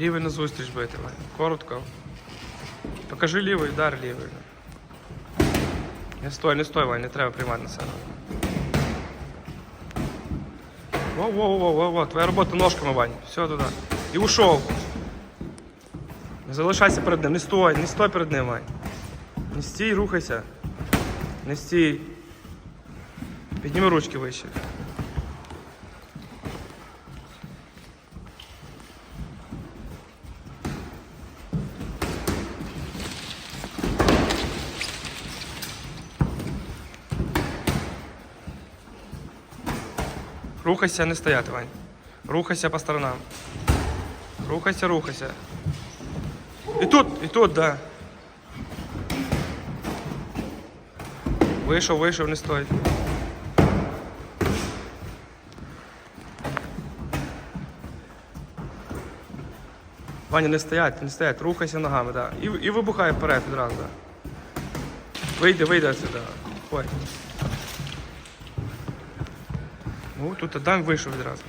Лівий на зустріч бити, Вань. Коротко. Покажи лівий, удар лівий. Не стой, не стой, Вань, не треба приймати на себе. Во, во, во, во, во, твоя робота ножками, Вань. Все туди. І ушов. Не залишайся перед ним, не стой, не стой перед ним, Вань. Не стій, рухайся. Не стій. Підніми ручки вище. Рухайся, не стояти, Вань. Рухайся по сторонам. Рухайся, рухайся. І тут, і тут, да. Вийшов, вийшов, не стой. Ваня, не стоять, не стоять, рухайся ногами, да. І, і вибухай вперед відразу, да. Вийди, вийди отсюда. Ой. Ну, тут Адам вийшов відразу.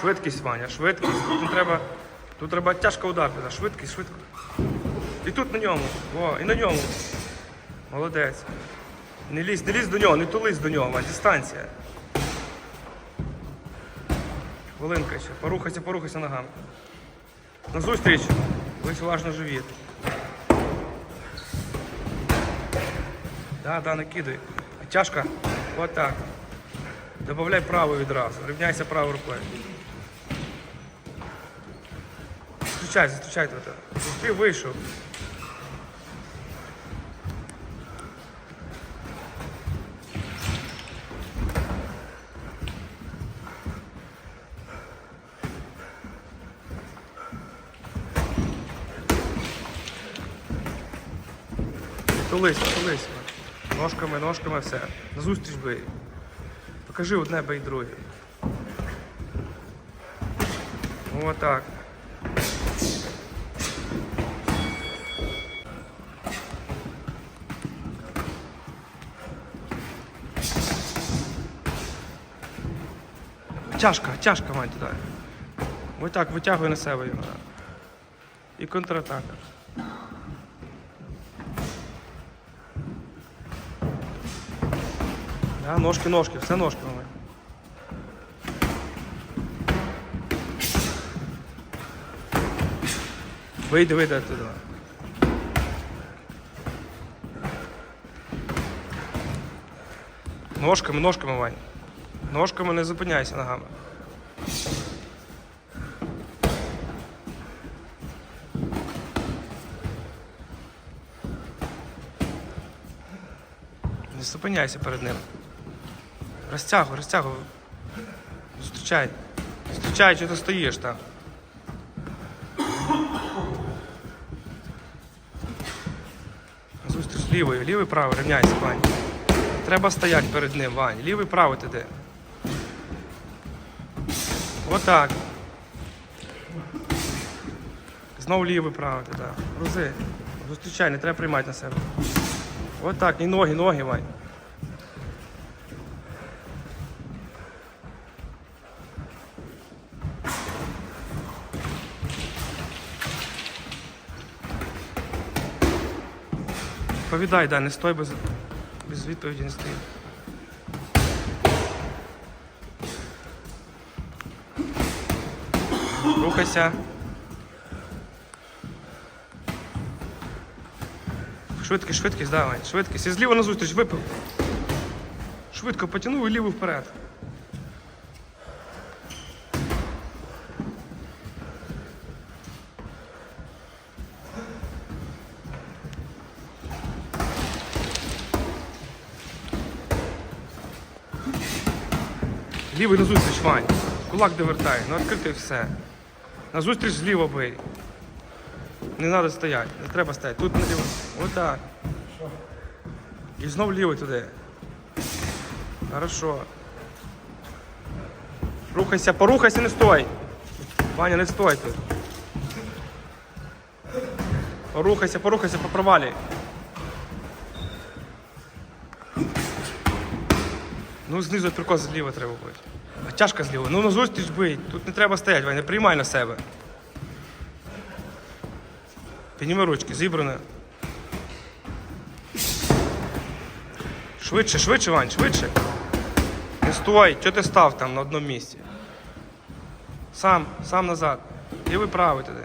Швидкість, Ваня, швидкість. Тут треба. Тут треба тяжко ударити. Швидкість, швидко. І тут на ньому. О, і на ньому. Молодець. Не лізь, не лізь до нього, не тулись до нього, Вань, дистанція. Хвилинка ще. Порухайся, порухайся ногами. Назустріч. Весь уважно живіт. Да, да, накидай. А тяжко. Вот так. Добавляй правою відразу. Рівняйся правою рукою. Зустрічай, зустрічай тут. Ти вийшов. Тулись, тулись. Ножками, ножками все. Назустріч бий. Покажи одне, бий друге. Отак. Тяжко, тяжко, мать туди. Ось так витягуй на себе його. І контратака. Да, ножки, ножки, все ножки мами. Вийди, вийди оттуда. Ножками, ножками, Вань. Ножками не зупиняйся ногами. Не зупиняйся перед ним. Розтягуй, розтягуй. Зустрічай. Зустрічай, чи ти стоїш там. Зустріч лівою, лівий правий, рівняйся, Вань. Треба стояти перед ним, Вань. Лівий правий ти де. Отак. Знову лівий правий ти, да. Грузи. Зустрічай, не треба приймати на себе. Отак, і ноги, ноги, Вань. Повідай, да, не стой без, без відповіді не стій. Рухайся. Швидкість, швидкість, давай. Швидкість. І зліва на зустріч випив. Швидко потягнув і ліву вперед. Лівий на зустріч, Вань. Кулак довертай, ну відкритий все. На зустріч зліва бий. Не треба стояти, не треба стояти. Тут наліво. Отак. І знов лівий туди. Хорошо. Рухайся, порухайся, не стой. Ваня, не стой тут. Порухайся, порухайся, по Ну, знизу прикол зліва треба бути. А тяжко зліва. Ну зустріч бий. Тут не треба стояти, Вань, не приймай на себе. Підніми ручки, зібране. Швидше, швидше, Вань, швидше. Не стой, чого ти став там на одному місці? Сам, сам назад. Лівий правий туди.